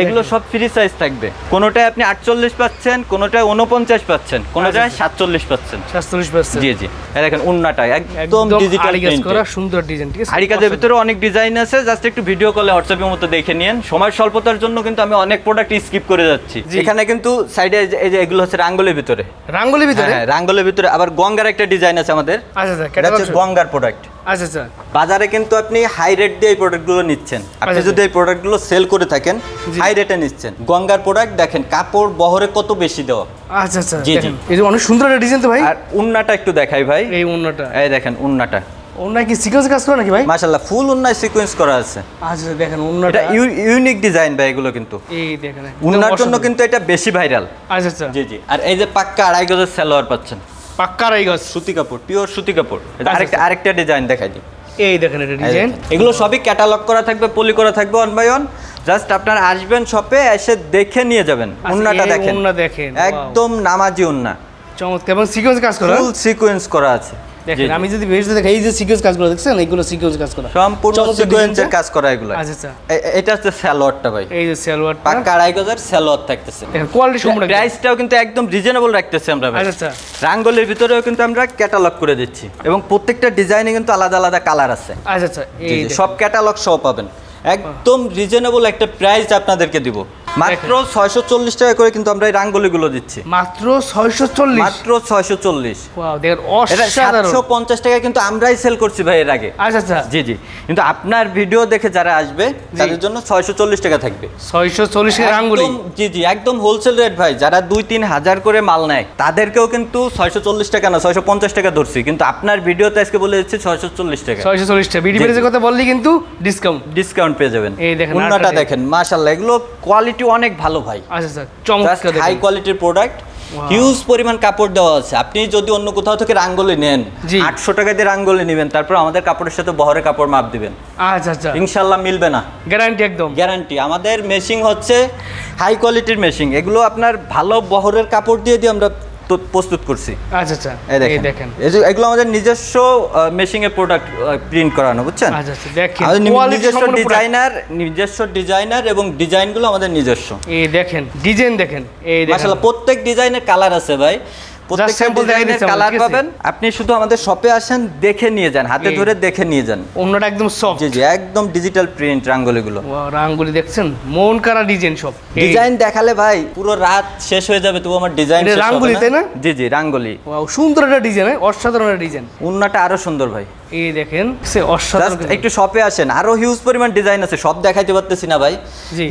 এগুলো সব ফ্রি সাইজ থাকবে। কোনোটায় আপনি আটচল্লিশ পাচ্ছেন কোনোটায় উনপঞ্চাশ পাচ্ছেন কোনোটায় সাতচল্লিশ পাচ্ছেন।
সাতচল্লিশ পার্সেন্ট
জি জি। দেখেন উন্নাটা একদম ডিজিটাল
করা সুন্দর ডিজাইন ঠিক আছে?
আড়ি কাজের ভিতরে অনেক ডিজাইন আছে জাস্ট একটু ভিডিও কলে হোয়াটসঅ্যাপের মতো দেখে নিন সময় স্বল্পতার জন্য কিন্তু আমি অনেক প্রোডাক্ট স্কিপ করে যাচ্ছি। এখানে কিন্তু সাইডে এই যে এগুলো হচ্ছে রাঙ্গলের ভিতরে।
রাঙ্গুলির ভিতরে?
হ্যাঁ রাঙ্গলের ভিতরে। আবার গঙ্গার একটা ডিজাইন আছে আমাদের।
আচ্ছা আচ্ছা
এটা হচ্ছে গঙ্গার প্রোডাক্ট
আচ্ছা আচ্ছা।
বাজারে কিন্তু আপনি হাই রেট দিয়ে এই প্রোডাক্টগুলো নিচ্ছেন। আপনি
আচ্ছা,
যদি এই প্রোডাক্টগুলো সেল করে থাকেন হাই রেটে নিচ্ছেন। গঙ্গার প্রোডাক্ট দেখেন কাপড় বহরে কত বেশি দেওয়া।
আচ্ছা আচ্ছা
জি, জি।
এই যে অনেক সুন্দর একটা ডিজাইন তো ভাই।
আর উন্নাটা একটু দেখাই ভাই।
এই অন্যটা
এই দেখেন উন্নাটা।
অন্য কি সিকোয়েন্স কাজ করে নাকি ভাই?
মাশাল্লাহ ফুল উন্নায় সিকোয়েন্স করা আছে।
আচ্ছা দেখেন
এটা ইউনিক ডিজাইন ভাই এগুলো কিন্তু।
এই দেখেন
উন্নার জন্য কিন্তু এটা বেশি ভাইরাল
আচ্ছা আচ্ছা।
জি জি। আর এই যে পাক্কা আড়াই গজের সালোয়ার পাচ্ছেন।
পাক্কা রাই গাছ।
সুতি কাপড় পিওর সুতি কাপড়।
আচ্ছা,
আরেকটা আরেকটা ডিজাইন দেখাই দিই।
এই দেখেন এটা ডিজাইন
এগুলো সবই ক্যাটালগ করা থাকবে পলি করা থাকবে অন বাই অন জাস্ট আপনার আসবেন শপে এসে দেখে নিয়ে যাবেন। উন্নাটা দেখেন।
ওন্না দেখেন,
একদম নামাজি উন্না।
চমৎকার এবং সিকোয়েন্স কাজ করা?
ফুল সিকোয়েন্স করা আছে।
দেখেন। আমি যদি বেশ দেখি এই যে সিকোয়েন্স কাজগুলো দেখছেন এইগুলো সিকোয়েন্স কাজ করা।
সম্পূর্ণ সিকোয়েন্সের কাজ করা এগুলো।
আচ্ছা আচ্ছা।
এটা হচ্ছে স্যালোয়ারটা ভাই।
এই যে সালোয়ারটা
পাক্কা আড়াই গজের স্যালোয়ার থাকতেছে।
কোয়ালিটি সম্পূর্ণ।
প্রাইসটাও কিন্তু একদম রিজনেবল রাখতেছি আমরা ভাই।
আচ্ছা আচ্ছা।
রাঙ্গলের ভিতরেও কিন্তু আমরা ক্যাটালগ করে দিচ্ছি। এবং প্রত্যেকটা ডিজাইনে কিন্তু আলাদা আলাদা কালার আছে।
আচ্ছা আচ্ছা এই
সব ক্যাটালগ সহ পাবেন। একদম রিজনেবল একটা প্রাইস আপনাদেরকে দিব। মাত্র ছয়শো চল্লিশ টাকা করে কিন্তু আমরা এই রাঙ্গলিগুলো দিচ্ছি।
মাত্র ছয়শো চল্লিশ?
মাত্র ছয়শো চল্লিশ। সাতশো পঞ্চাশ টাকা কিন্তু আমরাই সেল করছি ভাই এর আগে।
আচ্ছা আচ্ছা।
জি জি। কিন্তু আপনার ভিডিও দেখে যারা আসবে তাদের জন্য ছয়শো চল্লিশ টাকা থাকবে।
ছয়শো চল্লিশ
একদম- জি জি একদম হোলসেল রেট ভাই। যারা দুই তিন হাজার করে মাল নেয় তাদেরকেও কিন্তু ছয়শো চল্লিশ টাকা না ছয়শো পঞ্চাশ টাকা ধরছি। কিন্তু আপনার ভিডিওতে আজকে বলে দিচ্ছি ছয়শো চল্লিশ টাকা।
ছয়শো বিডি
জি,
প্যারেজের
জি।
কথা বললি কিন্তু ডিসকাউন্ট
ডিসকাউন্ট পেয়ে যাবেন।
এই দেখেন,
উন্নাটা দেখেন মাশাল্লাহ এগুলো কোয়ালিটি অনেক ভালো ভাই।
আচ্ছা চমৎকার
হাই কোয়ালিটির প্রোডাক্ট হিউজ পরিমাণ কাপড় দেওয়া আছে। আপনি যদি অন্য কোথাও থেকে রাঙ্গলি নেন আটশো টাকা দিয়ে রাঙ্গলি নেবেন তারপর আমাদের কাপড়ের সাথে বহরে কাপড় মাপ দিবেন।
আচ্ছা আচ্ছা।
ইনশাল্লাহ মিলবে না।
গ্যারান্টি একদম।
গ্যারান্টি আমাদের মেশিং হচ্ছে হাই কোয়ালিটির মেশিং এগুলো আপনার ভালো বহরের কাপড় দিয়ে দিয়ে আমরা প্রস্তুত করছি।
আচ্ছা আচ্ছা।
এই দেখেন। এগুলো আমাদের নিজস্ব মেশিং এর প্রোডাক্ট প্রিন্ট করানো বুঝছেন?
আচ্ছা আচ্ছা দেখেন
নিজস্ব ডিজাইনার নিজস্ব ডিজাইনার এবং ডিজাইনগুলো আমাদের নিজস্ব।
এই দেখেন ডিজাইন দেখেন। এই
মাশাআল্লাহ প্রত্যেক ডিজাইনের কালার আছে ভাই। কালার পাবেন। আপনি শুধু আমাদের শপে আসেন দেখে নিয়ে যান হাতে ধরে দেখে নিয়ে যান।
অন্যটা একদম সফট
জি জি একদম ডিজিটাল প্রিন্ট রাঙ্গলিগুলো।
রাঙ্গুলি দেখছেন? মন কারা ডিজাইন সব?
ডিজাইন দেখালে ভাই পুরো রাত শেষ হয়ে যাবে তবু আমার ডিজাইন
রাঙ্গুলি, তাই না?
জি জি রাঙ্গুলি।
সুন্দর একটা ডিজাইন অসাধারণ একটা ডিজাইন
উন্নাটা আরও সুন্দর ভাই।
এই দেখেন সে অসাধারণ
একটু শপে আসেন। আরও হিউজ পরিমাণ ডিজাইন আছে সব দেখাইতে পারতেছি না ভাই।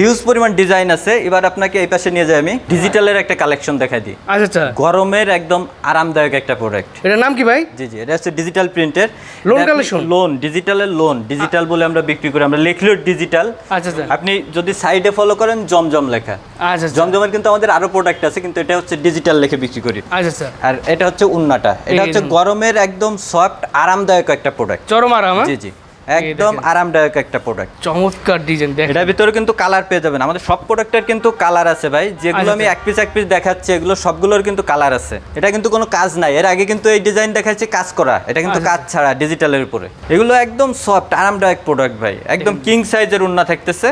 হিউজ পরিমাণ ডিজাইন আছে। এবার আপনাকে এই পাশে নিয়ে যাই আমি। ডিজিটালের একটা কালেকশন দেখাই দিই।
আচ্ছা আচ্ছা।
গরমের একদম আরামদায়ক একটা প্রোডাক্ট
এটার নাম কি ভাই?
জি জি এটা হচ্ছে ডিজিটাল প্রিন্টের
Loan collection?
লোন ডিজিটালের লোন ডিজিটাল বলে আমরা বিক্রি করি আমরা লিখলেও ডিজিটাল
আচ্ছা আচ্ছা।
আপনি যদি সাইডে ফলো করেন জমজম লেখা।
আচ্ছা আচ্ছা।
জমজমের কিন্তু আমাদের আরও প্রোডাক্ট আছে কিন্তু এটা হচ্ছে ডিজিটাল লিখে বিক্রি করি।
আচ্ছা আচ্ছা।
আর এটা হচ্ছে উন্নাটা। এটা হচ্ছে গরমের একদম সফট আরামদায়ক একটা প্রোডাক্ট
চরম আরাম হ্যাঁ?
জি জি। একদম আরামদায়ক একটা প্রোডাক্ট
চমৎকার ডিজাইন দেখ
এটার ভিতরে কিন্তু কালার পেয়ে যাবেন। আমাদের সব প্রোডাক্টের কিন্তু কালার আছে ভাই। যেগুলো আমি
আচ্ছা।
এক পিস এক পিস দেখাচ্ছি এগুলো সবগুলোর কিন্তু কালার আছে। এটা কিন্তু কোনো কাজ নাই। এর আগে কিন্তু এই ডিজাইন দেখাচ্ছি কাজ করা। এটা কিন্তু
আচ্ছা,
কাজ ছাড়া ডিজিটালের উপরে। এগুলো একদম সফট আরামদায়ক প্রোডাক্ট ভাই। একদম কিং সাইজের উন্না থাকতেছে।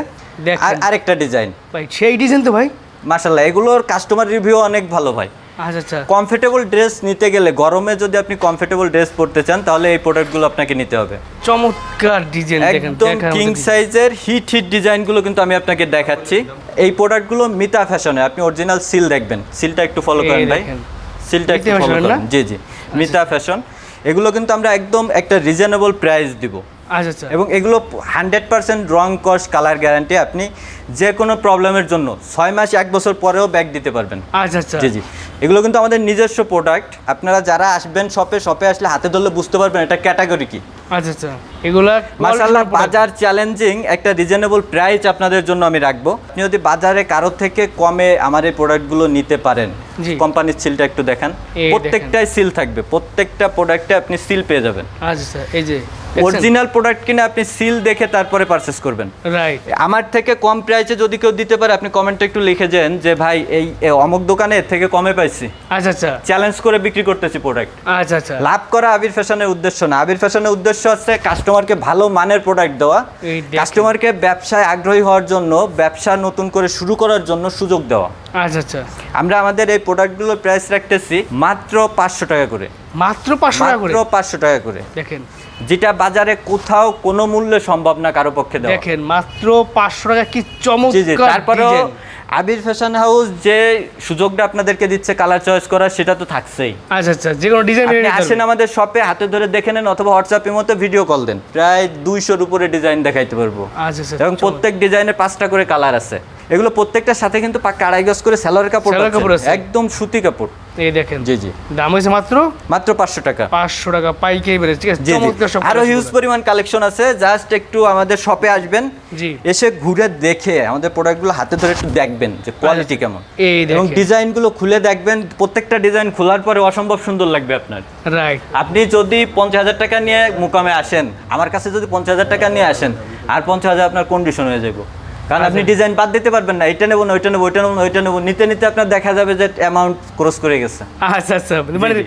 দেখেন।
আর আরেকটা ডিজাইন
ভাই সেই ডিজাইন তো ভাই।
মাশাল্লাহ এগুলোর কাস্টমার রিভিউ অনেক ভালো ভাই।
আচ্ছা আচ্ছা।
কমফোর্টেবল ড্রেস নিতে গেলে গরমে যদি আপনি কমফোর্টেবল ড্রেস পরতে চান তাহলে এই প্রোডাক্টগুলো আপনাকে নিতে হবে।
চমৎকার ডিজাইন
একদম কিং সাইজের হিট হিট ডিজাইনগুলো কিন্তু আমি আপনাকে দেখাচ্ছি। এই প্রোডাক্টগুলো মিতা ফ্যাশনে আপনি অরিজিনাল সিল দেখবেন। সিলটা একটু ফলো করেন ভাই। সিলটা একটু ফলো করেন। জি জি। মিতা ফ্যাশন এগুলো কিন্তু আমরা একদম একটা রিজনেবল প্রাইস দিব।
আচ্ছা আচ্ছা।
এবং এগুলো হান্ড্রেড পার্সেন্ট রং কস কালার গ্যারান্টি আপনি যে কোনো প্রবলেমের জন্য ছয় মাস এক বছর পরেও ব্যাক দিতে পারবেন।
আচ্ছা আচ্ছা।
জি জি। এগুলো কিন্তু আমাদের নিজস্ব প্রোডাক্ট আপনারা যারা আসবেন শপে শপে আসলে হাতে ধরলে বুঝতে পারবেন এটা ক্যাটাগরি কি।
আচ্ছা আচ্ছা। এগুলা
মাশাআল্লাহ বাজার চ্যালেঞ্জিং একটা রিজনেবল প্রাইস আপনাদের জন্য আমি রাখব। আপনি যদি বাজারে কারও থেকে কমে আমার এই প্রোডাক্টগুলো নিতে পারেন কোম্পানির সিলটা একটু দেখান। প্রত্যেকটাই সিল থাকবে প্রত্যেকটা প্রোডাক্টে আপনি সিল পেয়ে যাবেন।
আচ্ছা আচ্ছা। এই যে
অরিজিনাল প্রোডাক্ট কিনে আপনি সিল দেখে তারপরে পারচেস করবেন।
রাইট
আমার থেকে কম প্রাইসে যদি কেউ দিতে পারে আপনি কমেন্টে একটু লিখে যান যে ভাই এই অমুক দোকানে এর থেকে কমে পাইছি।
আচ্ছা আচ্ছা।
চ্যালেঞ্জ করে বিক্রি করতেছি প্রোডাক্ট
আচ্ছা আচ্ছা।
লাভ করা আবির ফ্যাশনের উদ্দেশ্য না। আবির ফ্যাশনের উদ্দেশ্য হচ্ছে কাস্টমারকে ভালো মানের প্রোডাক্ট দেওয়া। কাস্টমারকে ব্যবসায় আগ্রহী হওয়ার জন্য ব্যবসা নতুন করে শুরু করার জন্য সুযোগ দেওয়া।
আচ্ছা আচ্ছা।
আমরা আমাদের এই প্রোডাক্টগুলোর প্রাইস রাখতেছি মাত্র পাঁচশো টাকা করে।
মাত্র পাঁচশো টাকা করে?
মাত্র পাঁচশো টাকা করে।
দেখেন।
যেটা বাজারে কোথাও কোনো মূল্যে সম্ভব না কারও পক্ষে দেওয়া।
দেখেন মাত্র পাঁচশো টাকা কি চমৎকার
তারপরেও আবির ফ্যাশন হাউস যে সুযোগটা আপনাদেরকে দিচ্ছে কালার চয়েস করার সেটা তো থাকছেই।
আচ্ছা আচ্ছা যে কোনো ডিজাইন
আসেন আমাদের শপে হাতে ধরে দেখে নেন অথবা হোয়াটসঅ্যাপের মতো ভিডিও কল দেন। প্রায় দুইশোর উপরে ডিজাইন দেখাইতে পারব।
আচ্ছা আচ্ছা
এবং প্রত্যেক ডিজাইনের পাঁচটা করে কালার আছে। এগুলো প্রত্যেকটার সাথে কিন্তু পাক্কা আড়াই গজ করে স্যালোয়ার কাপড়
কাপড়
একদম সুতি কাপড়।
এই দেখেন।
জি জি।
দাম হয়েছে মাত্র?
মাত্র পাঁচশো টাকা।
পাঁচশো টাকা পাইকারি ঠিক আছে সব
আরও হিউজ পরিমাণ কালেকশন আছে। জাস্ট একটু আমাদের শপে আসবেন।
জি।
এসে ঘুরে দেখে আমাদের প্রোডাক্টগুলো হাতে ধরে একটু দেখবেন যে কোয়ালিটি কেমন।
এই
এবং ডিজাইনগুলো খুলে দেখবেন। প্রত্যেকটা ডিজাইন খোলার পরে অসম্ভব সুন্দর লাগবে আপনার।
রাইট
আপনি যদি পঞ্চাশ হাজার টাকা নিয়ে মুকামে আসেন আমার কাছে যদি পঞ্চাশ হাজার টাকা নিয়ে আসেন আর পঞ্চাশ হাজার আপনার কন্ডিশন হয়ে যাবে। কারণ আপনি ডিজাইন বাদ দিতে পারবেন না। এটা নেব না ওইটা নেব ওইটা নেব ওইটা নেব। নিতে নিতে আপনার দেখা যাবে যে অ্যামাউন্ট ক্রস করে গেছে।
আচ্ছা আচ্ছা। মানে
জি।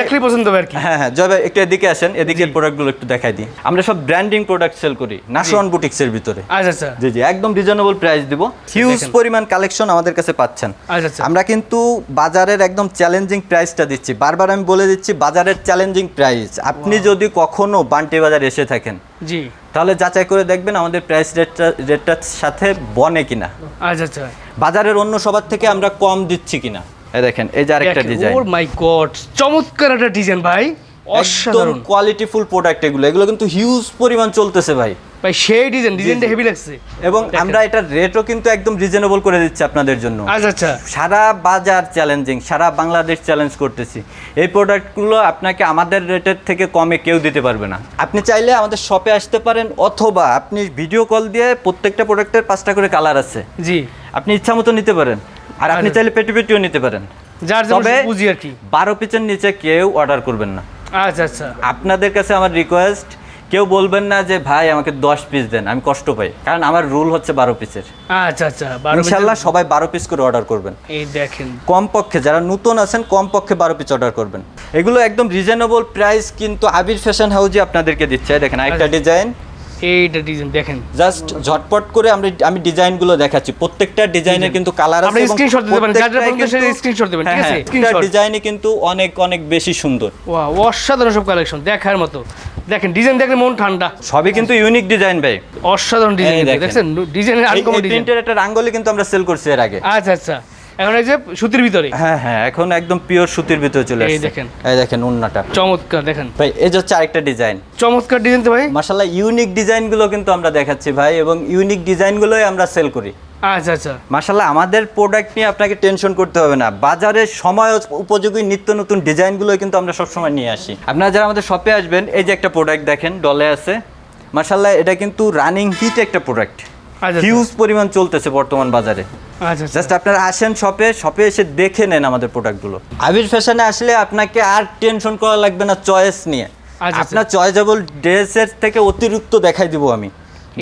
দেখলেই পছন্দ হবে আর কি।
হ্যাঁ হ্যাঁ জবে একটু এদিকে আসেন এদিকে প্রোডাক্টগুলো একটু দেখাই দিই। আমরা সব ব্র্যান্ডিং প্রোডাক্ট সেল করি নাসওয়ান বুটিক্সের ভিতরে।
আচ্ছা আচ্ছা।
জি জি একদম রিজনেবল প্রাইস দিব। হিউজ পরিমাণ কালেকশন আমাদের কাছে পাচ্ছেন।
আচ্ছা আচ্ছা।
আমরা কিন্তু বাজারের একদম চ্যালেঞ্জিং প্রাইসটা দিচ্ছি। বারবার আমি বলে দিচ্ছি বাজারের চ্যালেঞ্জিং প্রাইস আপনি যদি কখনো বান্টি বাজার এসে থাকেন
জি।
তাহলে যাচাই করে দেখবেন আমাদের প্রাইস রেটটা রেটটার সাথে বনে কিনা।
আচ্ছা আচ্ছা।
বাজারের অন্য সবার থেকে আমরা কম দিচ্ছি কিনা। এই দেখেন এই যে আরেকটা ডিজাইন
ওর মাই গড চমৎকার একটা ডিজাইন ভাই। অসাধারণ।
কোয়ালিটিফুল প্রোডাক্ট এগুলো। এগুলো কিন্তু হিউজ পরিমাণ চলতেছে ভাই।
ভাই সেই ডিজাইন ডিজাইনটা হেভি লাগছে।
এবং আমরা এটার রেটও কিন্তু একদম রিজনেবল করে দিচ্ছি আপনাদের জন্য।
আচ্ছা আচ্ছা।
সারা বাজার চ্যালেঞ্জিং সারা বাংলাদেশ চ্যালেঞ্জ করতেছি। এই প্রোডাক্টগুলো আপনাকে আমাদের রেটের থেকে কমে কেউ দিতে পারবে না। আপনি চাইলে আমাদের শপে আসতে পারেন অথবা আপনি ভিডিও কল দিয়ে প্রত্যেকটা প্রোডাক্টের পাঁচটা করে কালার আছে।
জি।
আপনি ইচ্ছা মতো নিতে পারেন। আর আপনি। চাইলে পেটি পেটিও নিতে পারেন।
যার
তবে
বুঝি আর কি।
বারো পিচের নিচে কেউ অর্ডার করবেন না।
আচ্ছা আচ্ছা।
আপনাদের কাছে আমার রিকোয়েস্ট কেউ বলবেন না যে ভাই আমাকে দশ পিস দেন আমি কষ্ট পাই। কারণ আমার রুল হচ্ছে বারো পিসের
আচ্ছা আচ্ছা
ইনশাল্লাহ সবাই বারো পিস করে অর্ডার করবেন।
এই দেখেন।
কমপক্ষে যারা নতুন আছেন কম পক্ষে বারো পিস অর্ডার করবেন। এগুলো একদম রিজনেবল প্রাইস কিন্তু আবির ফ্যাশন হাউজে আপনাদেরকে দিচ্ছে। দেখেন একটা
আচ্ছা।
ডিজাইন
এইটা ডিজাইন দেখেন।
জাস্ট ঝটপট করে আমরা আমি ডিজাইনগুলো দেখাচ্ছি। প্রত্যেকটা ডিজাইনের কিন্তু কালার আছে
আপনি screenshot দিতে পারেন, যার যার screenshot দিবেন, ঠিক
হ্যাঁ,
আছে?
হ্যাঁ,
Screenshot।
প্রত্যেকটা ডিজাইনই কিন্তু অনেক অনেক বেশি সুন্দর।
ওয়া অসাধারণ সব কালেকশন দেখার মতো। দেখেন ডিজাইন দেখলে মন ঠান্ডা।
সবই কিন্তু ইউনিক ডিজাইন ভাই।
অসাধারণ ডিজাইন
দেখেন।
ডিজাইনের আনকমন ডিজাইন
প্রিন্টের একটা রাঙ্গলি কিন্তু আমরা সেল করছি এর আগে।
আচ্ছা আচ্ছা। এখন এই যে সুতির ভিতরে?
হ্যাঁ হ্যাঁ এখন একদম পিওর সুতির ভিতরে চলে
এই দেখেন।
এই দেখেন উন্নাটা।
চমৎকার দেখেন।
ভাই এই যে হচ্ছে আরেকটা ডিজাইন।
চমৎকার ডিজাইন তো ভাই।
মাশাল্লাহ ইউনিক ডিজাইনগুলো কিন্তু আমরা দেখাচ্ছি ভাই এবং ইউনিক ডিজাইনগুলোই আমরা সেল করি।
আচ্ছা আচ্ছা।
মাশাল্লাহ আমাদের প্রোডাক্ট নিয়ে আপনাকে টেনশন করতে হবে না। বাজারে সময় উপযোগী নিত্য নতুন ডিজাইনগুলো কিন্তু আমরা সবসময় নিয়ে আসি। আপনারা যারা আমাদের শপে আসবেন এই যে একটা প্রোডাক্ট দেখেন ডলে আছে। মাশাল্লাহ এটা কিন্তু রানিং হিট একটা প্রোডাক্ট
আচ্ছা
হিউজ পরিমাণ চলতেছে বর্তমান বাজারে।
আচ্ছা আচ্ছা
জাস্ট আপনারা আসেন শপে শপে এসে দেখে নেন আমাদের প্রোডাক্টগুলো আবির ফ্যাশনে আসলে আপনাকে আর টেনশন করা লাগবে না চয়েস নিয়ে।
আচ্ছা।
আপনার চয়েসেবল ড্রেসের থেকে অতিরিক্ত দেখাই দিব আমি।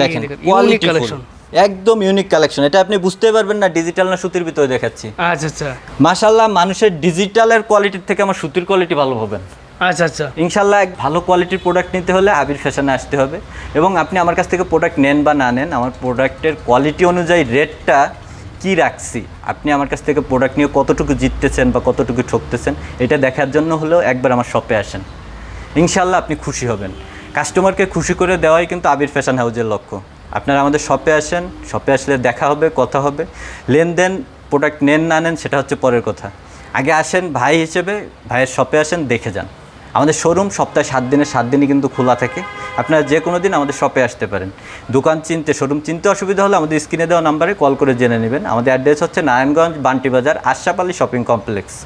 দেখেন কোয়ালিটি
কালেকশন
একদম ইউনিক কালেকশন এটা আপনি বুঝতে পারবেন না ডিজিটাল না সুতির ভিতরে দেখাচ্ছি।
আচ্ছা আচ্ছা।
মাশাল্লাহ মানুষের ডিজিটালের কোয়ালিটির থেকে আমার সুতির কোয়ালিটি ভালো হবেন
আচ্ছা আচ্ছা।
ইনশাল্লাহ এক ভালো কোয়ালিটির প্রোডাক্ট নিতে হলে আবির ফ্যাশনে আসতে হবে। এবং আপনি আমার কাছ থেকে প্রোডাক্ট নেন বা না নেন আমার প্রোডাক্টের কোয়ালিটি অনুযায়ী রেটটা কি রাখছি? আপনি আমার কাছ থেকে প্রোডাক্ট নিয়ে কতটুকু জিততেছেন বা কতটুকু ঠকতেছেন, এটা দেখার জন্য হলেও একবার আমার শপে আসেন। ইনশাল্লাহ আপনি খুশি হবেন। কাস্টমারকে খুশি করে দেওয়াই কিন্তু আবির ফ্যাশন হাউজের লক্ষ্য। আপনারা আমাদের শপে আসেন শপে আসলে দেখা হবে, কথা হবে। লেনদেন প্রোডাক্ট নেন না নেন, সেটা হচ্ছে পরের কথা। আগে আসেন ভাই হিসেবে, ভাইয়ের শপে আসেন, দেখে যান। আমাদের শোরুম সপ্তাহে সাত দিনের, সাত দিনই কিন্তু খোলা থাকে। আপনারা যে কোনো দিন আমাদের শপে আসতে পারেন। দোকান চিনতে শোরুম চিনতে অসুবিধা হলে আমাদের স্ক্রিনে দেওয়া নাম্বারে কল করে জেনে নেবেন। আমাদের অ্যাড্রেস হচ্ছে নারায়ণগঞ্জ, বান্টি বাজার আশাপালি শপিং কমপ্লেক্স